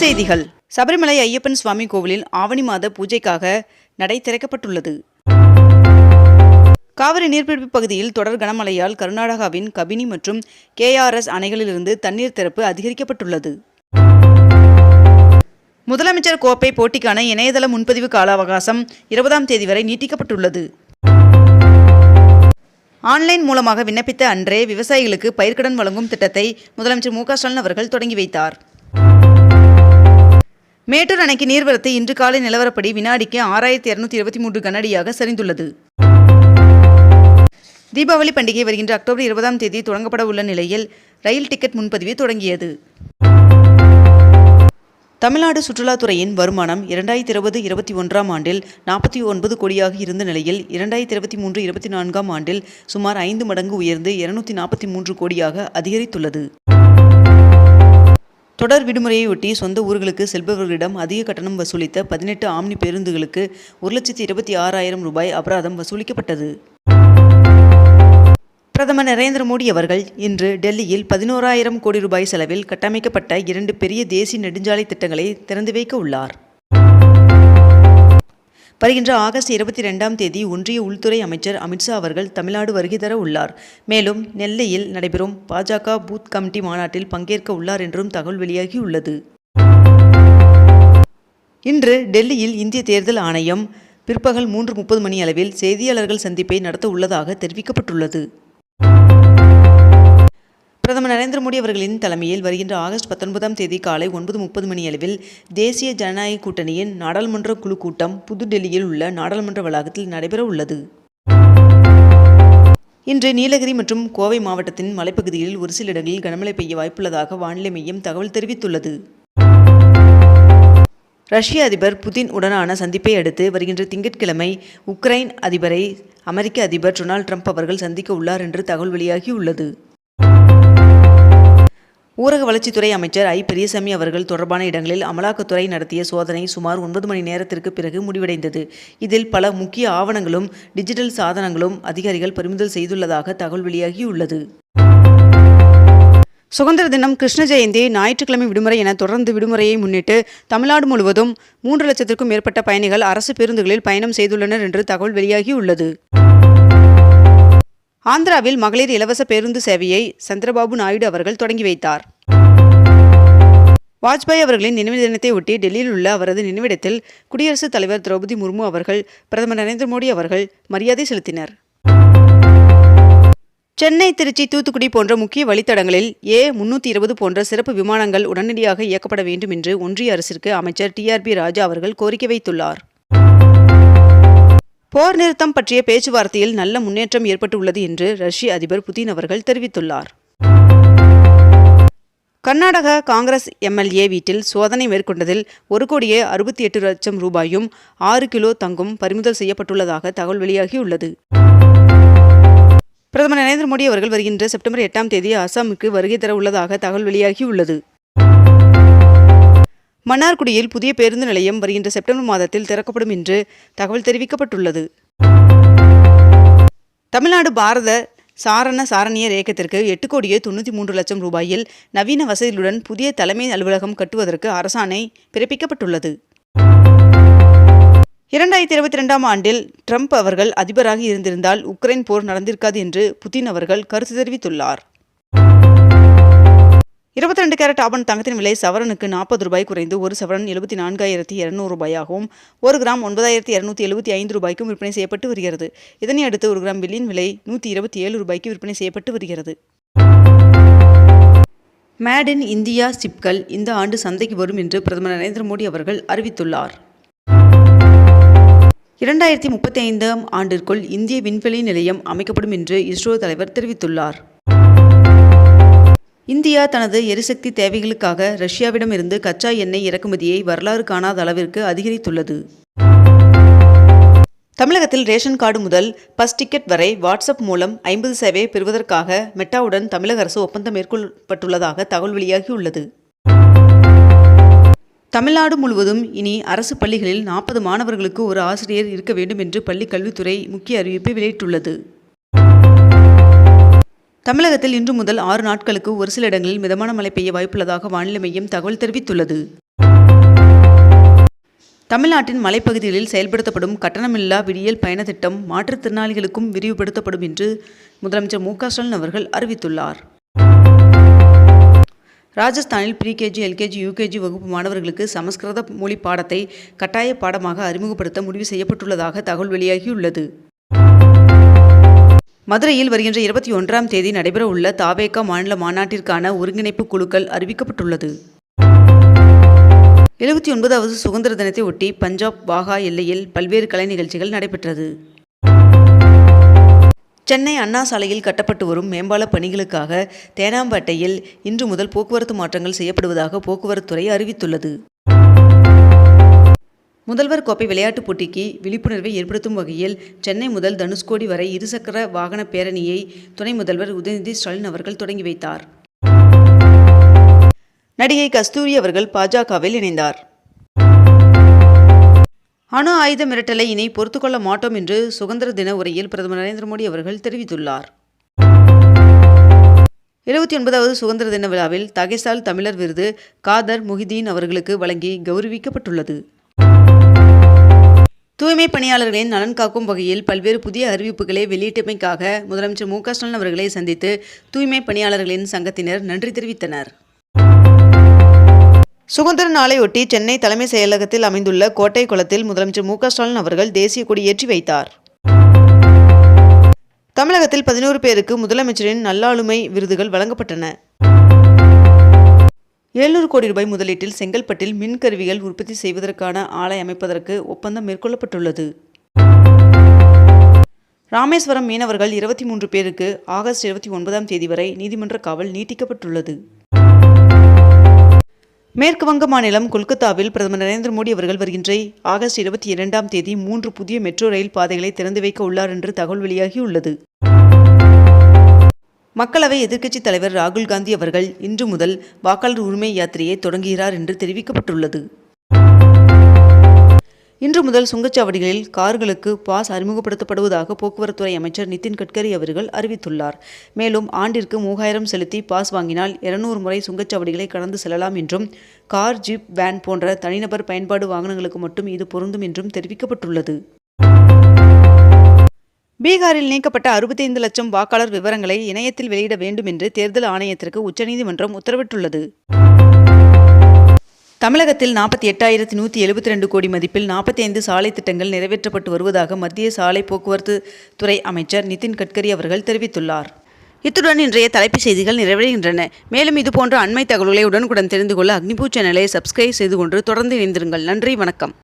செய்திகள். சபரிமலை ஐயப்பன் சுவாமி கோவிலில் ஆவணி மாத பூஜைக்காக நடை திறக்கப்பட்டுள்ளது. காவிரி நீர்பிடிப்பு பகுதியில் தொடர் கனமழையால் கர்நாடகாவின் கபினி மற்றும் கேஆர்எஸ் அணைகளிலிருந்து தண்ணீர் திறப்பு அதிகரிக்கப்பட்டுள்ளது. முதலமைச்சர் கோப்பை போட்டிக்கான இணையதள முன்பதிவு கால அவகாசம் இருபதாம் தேதி வரை நீட்டிக்கப்பட்டுள்ளது. ஆன்லைன் மூலமாக விண்ணப்பித்த அன்றே விவசாயிகளுக்கு பயிர்க்கடன் வழங்கும் திட்டத்தை முதலமைச்சர் மு க ஸ்டாலின் அவர்கள் தொடங்கி வைத்தார். மேட்டூர் அணைக்கு நீர்வரத்து இன்று காலை நிலவரப்படி வினாடிக்கு ஆறாயிரத்தி இருநூத்தி இருபத்தி மூன்று கனடியாக சரிந்துள்ளது. தீபாவளி பண்டிகை வருகின்ற அக்டோபர் இருபதாம் தேதி தொடங்கப்பட உள்ள நிலையில் ரயில் டிக்கெட் முன்பதிவு தொடங்கியது. தமிழ்நாடு சுற்றுலாத்துறையின் வருமானம் இரண்டாயிரத்தி இருபது இருபத்தி ஒன்றாம் ஆண்டில் நாற்பத்தி ஒன்பது கோடியாக இருந்த நிலையில் இரண்டாயிரத்தி இருபத்தி மூன்று இருபத்தி நான்காம் ஆண்டில் சுமார் ஐந்து மடங்கு உயர்ந்து இருநூத்தி நாற்பத்தி மூன்று கோடியாக அதிகரித்துள்ளது. தொடர் விடுமுறையொட்டி சொந்த ஊர்களுக்கு செல்பவர்களிடம் அதிக கட்டணம் வசூலித்த பதினெட்டு ஆம்னி பேருந்துகளுக்கு ஒரு லட்சத்தி இருபத்தி ஆறாயிரம் ரூபாய் அபராதம் வசூலிக்கப்பட்டது. பிரதமர் நரேந்திர மோடி அவர்கள் இன்று டெல்லியில் பதினோராயிரம் கோடி ரூபாய் செலவில் கட்டமைக்கப்பட்ட இரண்டு பெரிய தேசிய நெடுஞ்சாலை திட்டங்களை திறந்து வைக்க உள்ளார். வருகின்ற ஆகஸ்ட் இருபத்தி ரெண்டாம் தேதி ஒன்றிய உள்துறை அமைச்சர் அமித்ஷா அவர்கள் தமிழ்நாடு வருகை தர உள்ளார். மேலும் நெல்லையில் நடைபெறும் பாஜக பூத் கமிட்டி மாநாட்டில் பங்கேற்க உள்ளார் என்றும் தகவல் வெளியாகியுள்ளது. இன்று டெல்லியில் இந்திய தேர்தல் ஆணையம் பிற்பகல் மூன்று முப்பது மணி அளவில் செய்தியாளர்கள் சந்திப்பை நடத்த உள்ளதாக தெரிவிக்கப்பட்டுள்ளது. பிரதமர் நரேந்திர மோடி அவர்களின் தலைமையில் வருகின்ற ஆகஸ்ட் பத்தொன்பதாம் தேதி காலை ஒன்பது முப்பது மணியளவில் தேசிய ஜனநாயக கூட்டணியின் நாடாளுமன்ற குழு கூட்டம் புதுடெல்லியில் உள்ள நாடாளுமன்ற வளாகத்தில் நடைபெற உள்ளது. இன்று நீலகிரி மற்றும் கோவை மாவட்டத்தின் மலைப்பகுதிகளில் ஒரு சில இடங்களில் கனமழை பெய்ய வாய்ப்புள்ளதாக வானிலை மையம் தகவல் தெரிவித்துள்ளது. ரஷ்ய அதிபர் புதின் உடனான சந்திப்பை அடுத்து வருகின்ற திங்கட்கிழமை உக்ரைன் அதிபரை அமெரிக்க அதிபர் டொனால்ட் ட்ரம்ப் அவர்கள் சந்திக்க உள்ளார் என்று தகவல் வெளியாகியுள்ளது. ஊரக வளர்ச்சித்துறை அமைச்சர் ஐ. பெரியசாமி அவர்கள் தொடர்பான இடங்களில் அமலாக்கத்துறை நடத்திய சோதனை சுமார் ஒன்பது மணி நேரத்திற்கு பிறகு முடிவடைந்தது. இதில் பல முக்கிய ஆவணங்களும் டிஜிட்டல் சாதனங்களும் அதிகாரிகள் பறிமுதல் செய்துள்ளதாக தகவல் வெளியாகியுள்ளது. சுதந்திர தினம் கிருஷ்ண ஜெயந்தி ஞாயிற்றுக்கிழமை விடுமுறை என தொடர்ந்து விடுமுறையை முன்னிட்டு தமிழ்நாடு முழுவதும் மூன்று லட்சத்திற்கும் மேற்பட்ட பயணிகள் அரசு பேருந்துகளில் பயணம் செய்துள்ளனர் என்று தகவல் வெளியாகியுள்ளது. ஆந்திராவில் மகளிர் இலவச பேருந்து சேவையை சந்திரபாபு நாயுடு அவர்கள் தொடங்கி வைத்தார். வாஜ்பாய் அவர்களின் நினைவு தினத்தை ஒட்டி டெல்லியில் உள்ள அவரது நினைவிடத்தில் குடியரசுத் தலைவர் திரௌபதி முர்மு அவர்கள் பிரதமர் நரேந்திர மோடி அவர்கள் மரியாதை செலுத்தினர். சென்னை திருச்சி தூத்துக்குடி போன்ற முக்கிய வழித்தடங்களில் ஏ முன்னூற்றி இருபது போன்ற சிறப்பு விமானங்கள் உடனடியாக இயக்கப்பட வேண்டும் என்று ஒன்றிய அரசிற்கு அமைச்சர் டிஆர்பி ராஜா அவர்கள் கோரிக்கை வைத்துள்ளார். போர் நிறுத்தம் பற்றிய பேச்சுவார்த்தையில் நல்ல முன்னேற்றம் ஏற்பட்டுள்ளது என்று ரஷ்ய அதிபர் புதின் அவர்கள் தெரிவித்துள்ளார். கர்நாடக காங்கிரஸ் எம்எல்ஏ வீட்டில் சோதனை மேற்கொண்டதில் ஒரு கோடியே அறுபத்தி எட்டு லட்சம் ரூபாயும் ஆறு கிலோ தங்கும் பறிமுதல் செய்யப்பட்டுள்ளதாக தகவல் வெளியாகியுள்ளது. பிரதமர் நரேந்திர மோடி அவர்கள் வருகின்ற செப்டம்பர் எட்டாம் தேதி அசாமுக்கு வருகை தர உள்ளதாக தகவல் வெளியாகியுள்ளது. மன்னார்குடியில் புதிய பேருந்து நிலையம் வருகின்ற செப்டம்பர் மாதத்தில் திறக்கப்படும் என்று தகவல் தெரிவிக்கப்பட்டுள்ளது. தமிழ்நாடு பாரத சாரண சாரணியர் இயக்கத்திற்கு எட்டு கோடியே தொண்ணூற்றி மூன்று லட்சம் ரூபாயில் நவீன வசதிகளுடன் புதிய தலைமை அலுவலகம் கட்டுவதற்கு அரசாணை பிறப்பிக்கப்பட்டுள்ளது. இரண்டாயிரத்தி இருபத்தி ரெண்டாம் ஆண்டில் ட்ரம்ப் அவர்கள் அதிபராக இருந்திருந்தால் உக்ரைன் போர் நடந்திருக்காது என்று புதின் அவர்கள் கருத்து தெரிவித்துள்ளார். இருபத்தி ரெண்டு கேரட் ஆபன் தங்கத்தின் விலை சவரனுக்கு நாற்பது ரூபாய் குறைந்து ஒரு சவரன் எழுபத்தி நான்காயிரத்தி இரநூறு ரூபாயாகவும் ஒரு கிராம் ஒன்பதாயிரத்தி இரநூத்தி எழுபத்தி ஐந்து ரூபாய்க்கும் விற்பனை செய்யப்பட்டு வருகிறது. இதனை அடுத்து ஒரு கிராம் வெள்ளியின் விலை நூற்றி இருபத்தி ஏழு ரூபாய்க்கு விற்பனை செய்யப்பட்டு வருகிறது. மேட் இன் இந்தியா சிப்கள் இந்த ஆண்டு சந்தைக்கு வரும் என்று பிரதமர் நரேந்திர மோடி அவர்கள் அறிவித்துள்ளார். இரண்டாயிரத்தி முப்பத்தி ஐந்தாம் ஆண்டிற்குள் இந்திய விண்வெளி நிலையம் அமைக்கப்படும் என்று இஸ்ரோ தலைவர் தெரிவித்துள்ளார். இந்தியா தனது எரிசக்தி தேவைகளுக்காக ரஷ்யாவிடமிருந்து கச்சா எண்ணெய் இறக்குமதியை வரலாறு காணாத அளவிற்கு அதிகரித்துள்ளது. தமிழகத்தில் ரேஷன் கார்டு முதல் பஸ் டிக்கெட் வரை வாட்ஸ்அப் மூலம் ஐம்பது சேவையை பெறுவதற்காக மெட்டாவுடன் தமிழக அரசு ஒப்பந்தம் மேற்கொள்ளப்பட்டுள்ளதாக தகவல் வெளியாகியுள்ளது. தமிழ்நாடு முழுவதும் இனி அரசு பள்ளிகளில் நாற்பது மாணவர்களுக்கு ஒரு ஆசிரியர் இருக்க வேண்டும் என்று பள்ளிக் கல்வித்துறை முக்கிய அறிவிப்பை வெளியிட்டுள்ளது. தமிழகத்தில் இன்று முதல் ஆறு நாட்களுக்கு ஒரு சில இடங்களில் மிதமான மழை பெய்ய வாய்ப்புள்ளதாக வானிலை மையம் தகவல் தெரிவித்துள்ளது. தமிழ்நாட்டின் மலைப்பகுதிகளில் செயல்படுத்தப்படும் கட்டணமில்லா விடியல் பயண திட்டம் மாற்றுத்திறனாளிகளுக்கும் விரிவுபடுத்தப்படும் என்று முதலமைச்சர் மு க ஸ்டாலின் அவர்கள் அறிவித்துள்ளார். ராஜஸ்தானில் ப்ரீகேஜி எல்கேஜி யூகேஜி வகுப்பு மாணவர்களுக்கு சமஸ்கிருத மொழி பாடத்தை கட்டாய பாடமாக அறிமுகப்படுத்த முடிவு செய்யப்பட்டுள்ளதாக தகவல் வெளியாகியுள்ளது. மதுரையில் வருகின்ற இருபத்தி ஒன்றாம் தேதி நடைபெறவுள்ள தாவேகா மாநில மாநாட்டிற்கான ஒருங்கிணைப்பு குழுக்கள் அறிவிக்கப்பட்டுள்ளது. எழுபத்தி ஒன்பதாவது சுதந்திர தினத்தை ஒட்டி பஞ்சாப் வாகா எல்லையில் பல்வேறு கலை நிகழ்ச்சிகள் நடைபெற்றது. சென்னை அண்ணா சாலையில் கட்டப்பட்டு வரும் மேம்பால பணிகளுக்காக தேனாம்பேட்டையில் இன்று முதல் போக்குவரத்து மாற்றங்கள் செய்யப்படுவதாக போக்குவரத்துறை அறிவித்துள்ளது. முதல்வர் கோப்பை விளையாட்டுப் போட்டிக்கு விழிப்புணர்வை ஏற்படுத்தும் வகையில் சென்னை முதல் தனுஷ்கோடி வரை இருசக்கர வாகன பேரணியை துணை முதல்வர் உதயநிதி ஸ்டாலின் அவர்கள் தொடங்கி வைத்தார். நடிகை கஸ்தூரி அவர்கள் பாஜகவில் இணைந்தார். அணு ஆயுத மிரட்டலை இனி பொறுத்துக்கொள்ள மாட்டோம் என்று சுதந்திர தின உரையில் பிரதமர் நரேந்திர மோடி அவர்கள் தெரிவித்துள்ளார். எழுபத்தி ஒன்பதாவது சுதந்திர தின விழாவில் தகைசால் தமிழர் விருது காதர் முஹிதீன் அவர்களுக்கு வழங்கி கௌரவிக்கப்பட்டுள்ளது. தூய்மை பணியாளர்களின் நலன் காக்கும் வகையில் பல்வேறு புதிய அறிவிப்புகளை வெளியிட்டமைக்காக முதலமைச்சர் மு க ஸ்டாலின் அவர்களை சந்தித்து தூய்மை பணியாளர்களின் சங்கத்தினர் நன்றி தெரிவித்தனர். சுதந்திர நாளையொட்டி சென்னை தலைமை செயலகத்தில் அமைந்துள்ள கோட்டை குளத்தில் முதலமைச்சர் மு க ஸ்டாலின் அவர்கள் தேசிய கொடி ஏற்றி வைத்தார். தமிழகத்தில் பதினோரு பேருக்கு முதலமைச்சரின் நல்லாளுமை விருதுகள் வழங்கப்பட்டன. எழுநூறு கோடி ரூபாய் முதலீட்டில் செங்கல்பட்டில் மின்கருவிகள் உற்பத்தி செய்வதற்கான ஆலை அமைப்பதற்கு ஒப்பந்தம் மேற்கொள்ளப்பட்டுள்ளது. ராமேஸ்வரம் மீனவர்கள் இருபத்தி மூன்று பேருக்கு ஆகஸ்ட் இருபத்தி ஒன்பதாம் தேதி வரை நீதிமன்ற காவல் நீட்டிக்கப்பட்டுள்ளது. மேற்கு வங்க மாநிலம் கொல்கத்தாவில் பிரதமர் நரேந்திர மோடி அவர்கள் வருகின்ற ஆகஸ்ட் இருபத்தி இரண்டாம் தேதி மூன்று புதிய மெட்ரோ ரயில் பாதைகளை திறந்து வைக்க உள்ளார் என்று தகவல் வெளியாகியுள்ளது. மக்களவை எதிர்க்கட்சித் தலைவர் ராகுல் காந்தி அவர்கள் இன்று முதல் வாக்காளர் உரிமை யாத்திரையை தொடங்குகிறார் என்று தெரிவிக்கப்பட்டுள்ளது. இன்று முதல் சுங்கச்சாவடிகளில் கார்களுக்கு பாஸ் அறிமுகப்படுத்தப்படுவதாக போக்குவரத்துறை அமைச்சர் நிதின் கட்கரி அவர்கள் அறிவித்துள்ளார். மேலும் ஆண்டிற்கு மூவாயிரம் செலுத்தி பாஸ் வாங்கினால் இருநூறு முறை சுங்கச்சாவடிகளை கடந்து செல்லலாம் என்றும் கார் ஜீப் வேன் போன்ற தனிநபர் பயன்பாடு வாகனங்களுக்கு மட்டும் இது பொருந்தும் என்றும் தெரிவிக்கப்பட்டுள்ளது. பீகாரில் நீக்கப்பட்ட அறுபத்தைந்து லட்சம் வாக்காளர் விவரங்களை இணையத்தில் வெளியிட வேண்டும் என்று தேர்தல் ஆணையத்திற்கு உச்சநீதிமன்றம் உத்தரவிட்டுள்ளது. தமிழகத்தில் நாற்பத்தி எட்டாயிரத்தி நூற்றி எழுபத்தி ரெண்டு கோடி மதிப்பில் நாற்பத்தி ஐந்து சாலை திட்டங்கள் நிறைவேற்றப்பட்டு வருவதாக மத்திய சாலை போக்குவரத்து துறை அமைச்சர் நிதின் கட்கரி அவர்கள் தெரிவித்துள்ளார். இத்துடன் இன்றைய தலைப்புச் செய்திகள் நிறைவடைகின்றன. மேலும் இதுபோன்ற அண்மை தகவல்களை உடனுக்குடன் தெரிந்து கொள்ள அக்னிபூ சேனலை சப்ஸ்கிரைப் செய்து கொண்டு தொடர்ந்து இணைந்திருங்கள். நன்றி வணக்கம்.